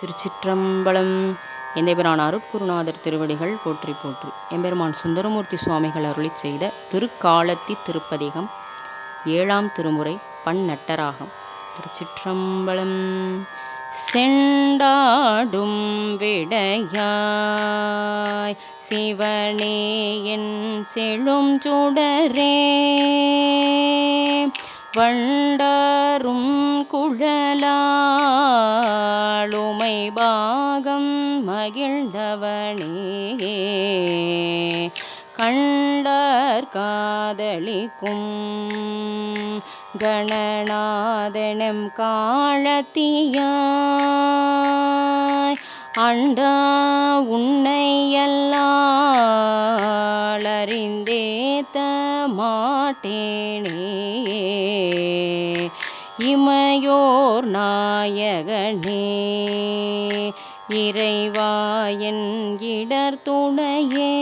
திருச்சிற்றம்பலம். எந்தெபிரான் அருட்குருநாதர் திருவடிகள் போற்றி போற்றி. எம்பெருமான் சுந்தரமூர்த்தி சுவாமிகள் அருளி செய்த திருக்காலத்தி திருப்பதிகம் ஏழாம் திருமுறை பன்னட்டராகம். திருச்சிற்றம்பலம். செண்டாடும் விடையாய் சிவனே என் செழும் சுடரே. வண்டா உமை பாகம் மகிழ்ந்தவனே கண்டார் காதலிக்கும் கணநாதனம் காழத்தியாய் அண்டா உன்னை உன்னையல்லாளறிந்தேத்த மாட்டேனே இமையோர் நாயகனே இறைவாயன் இடர் துணையே.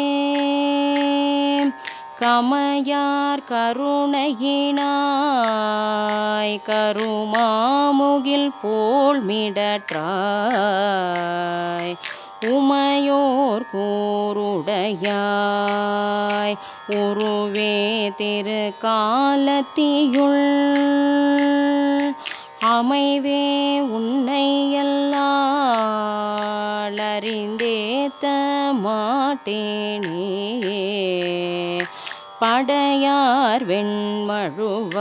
கமையார் கருணையினாய் கருமாமுகில் போல் மிடற்றாய். உமையோர் கூருடையாய். உருவே திரு காலத்தியுள் அமைவே உன்னை உன்னையல்லாளறிந்தேத்த மாட்டேனே படையார் வெண்மழுவ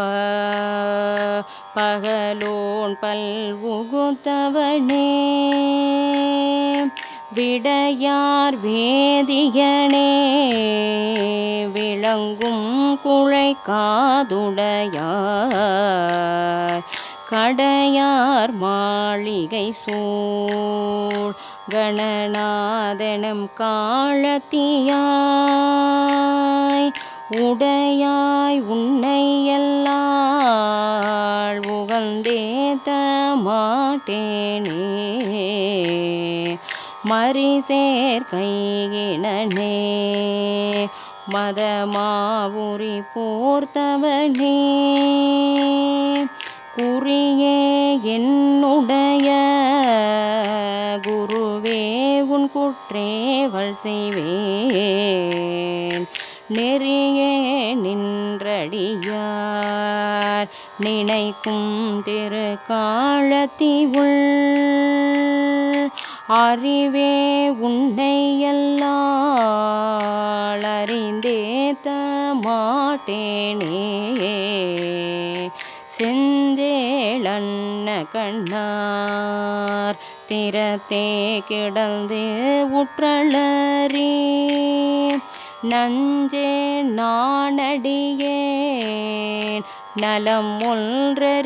பகலோன் பல்வுகுத்தவனே. விடையார் வேதியனே விளங்கும் குழை காதுடையார். கடையார் மாளிகை சூழ் கணநாதனம் காலத்தியாய். உடையாய் உன்னை உன்னையல்லாள் உகந்தேத்த மாட்டேனே மறிசேர் கையினே மதமாவுரி போர்த்தவனே. குறியே என்னுடைய குருவே உன் குற்றேவள் செய்வேன். நெறியே நின்றடியார் நினைக்கும் திரு காலத்தி உள் அறிவே உன்னை உன்னையல்லாளறிந்தேத்த மாட்டேனே செஞ்சேளன்ன கண்ணார் திறத்தே கிடந்து உற்றளறி நஞ்சே நாணடியேன் நலம் ஒன்றறியாமையினால்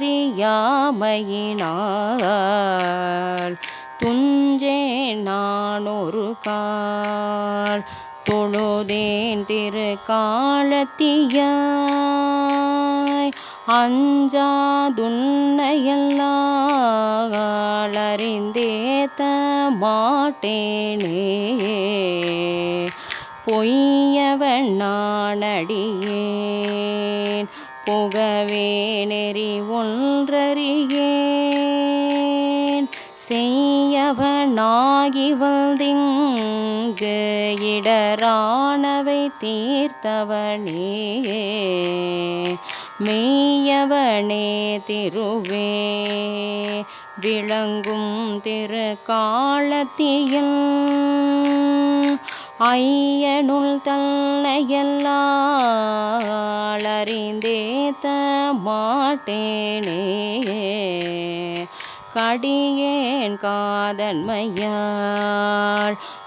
துஞ்சே நானொரு கால் தொழுதேன் திரு காலத்தியாய் அஞ்சாதுன்னையல்லாளறிந்தேத்த மாட்டேனே. பொய்யவன் நானடியேன். புகவே நெறி ஒன்றறியேன். செய்யவனாகி வந்திங்கு இடரானவை தீர்த்தவனே மெய்யவனே திருவே விளங்கும் திரு காலத்தியில் ஐயனுள் தன்னையல்லாளறிந்தேத்த மாட்டேனே. கடியேன் காதன்மையாள்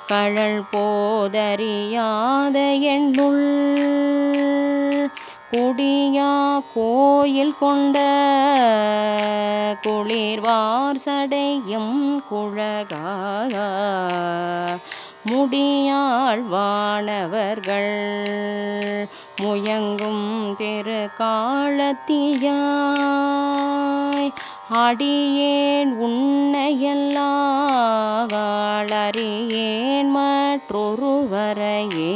கழல் போதறியாத எண்ணுள் குடியா கோயில் கொண்ட குளிர்வார் சடையும் குழகா முடியாள் வானவர்கள் முயங்கும் திரு காலத்தியாய் அடியேன் உன்னையல்லாவாழறியேன் மற்றொருவரையே.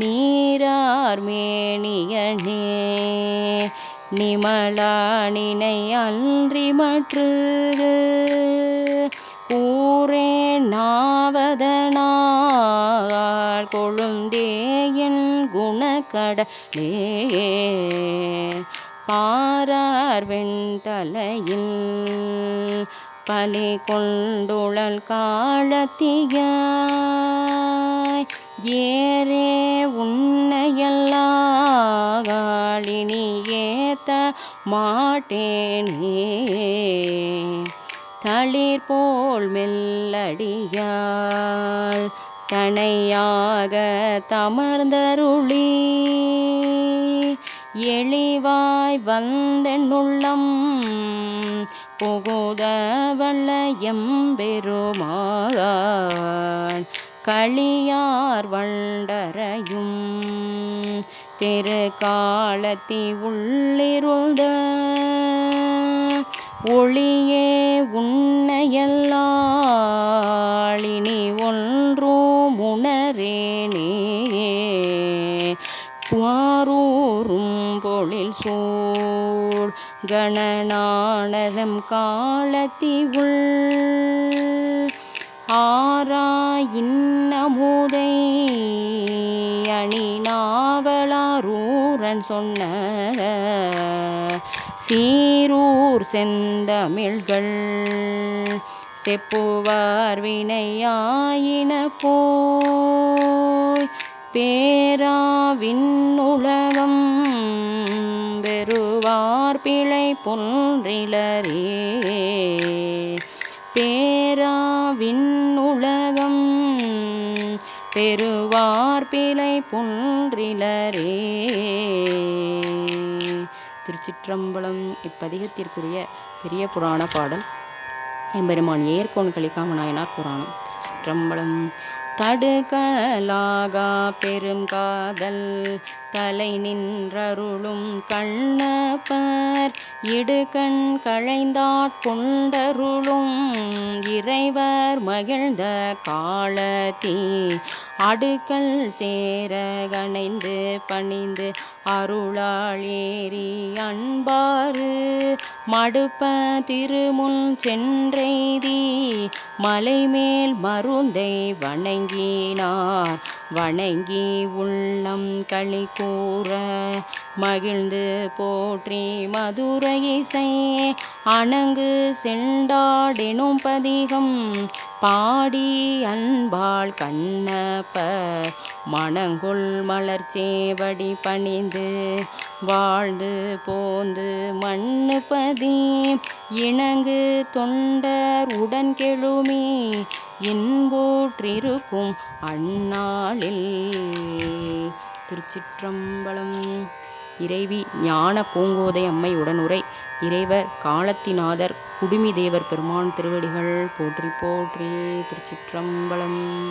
நீரார்மேனியனே நிமலானினை அன்றி மற்று கூறே நாவதனால் கொழுந்தேயின் குணக்கடலே ஆரார் வெண்தலையில் பலி கொண்டுழல் காலத்தியாய். ஏரே உன்னையல்லாகாளினி ஏத்த மாட்டேனே. தளிர் போல் மெல்லடியாள் தனையாக தமர்ந்தருளி. எளிவாய் வந்தென்னுள்ளம் புகுத வல்லயம் பெருமாள் களியார் வண்டரையும் திரு காலத்தி உள்ளிருந்த ஒளியே உன்னையல்லாளினி ஒன்றும் உணரேனே. குவாரூரும் சூழ் கணநாணலம் காலத்திவுள் ஆராயின்னமுதை அணி நாவலாரூரன் சொன்ன சீரூர் செந்தமிழ்கள். செப்புவார் வினையாயின போய் பேராவின் உலகம் பெருவார் பிழை பொன்றிலரே. பேராவின் உலகம் பெருவார் பிழை பொன்றிலரே. திருச்சிற்றம்பலம் இப்பதிகத்திற்குரிய பெரிய புராண பாடல். எம்பெருமான் ஏர்கோன் கலிக்காம நாயனார் புராணம். திருச்சிற்றம்பலம் தடுக்கலாகா பெருங்காதல் தலை நின்றருளும் கண்ணப்பர் இடுகண் களைந்தாட்கொண்டருளும் இறைவர் மகிழ்ந்த காலத்தீ அடுக்கல் சேர கணைந்து பணிந்து அருளாளேரி அன்பாறு. மடுப்ப திருமுன் சென்றெய்தி மலைமேல் மருந்தை வணங்கினார். வணங்கி உள்ளம் களி கூற மகிழ்ந்து போற்றி மதுரை இசை. அணங்கு செண்டாடெனும் பதிகம் பாடி அன்பாள் கண்ண கண்ணப்ப மனங்குள் மலர்ச்சேவடி பணிந்து வாழ்ந்து போந்து மண்ணு பதி இணங்கு தொண்டர் உடன் கெழுமி இன்போற்றிருக்கும் அந்நாளில். திருச்சிற்றம்பலம். இறைவி ஞான பூங்கோதை அம்மை உடனுரை. இறைவர் காலத்திநாதர் குடுமி தேவர் பெருமான் திருவடிகள் போற்றி போற்றி திருச்சிற்றம்பலம்.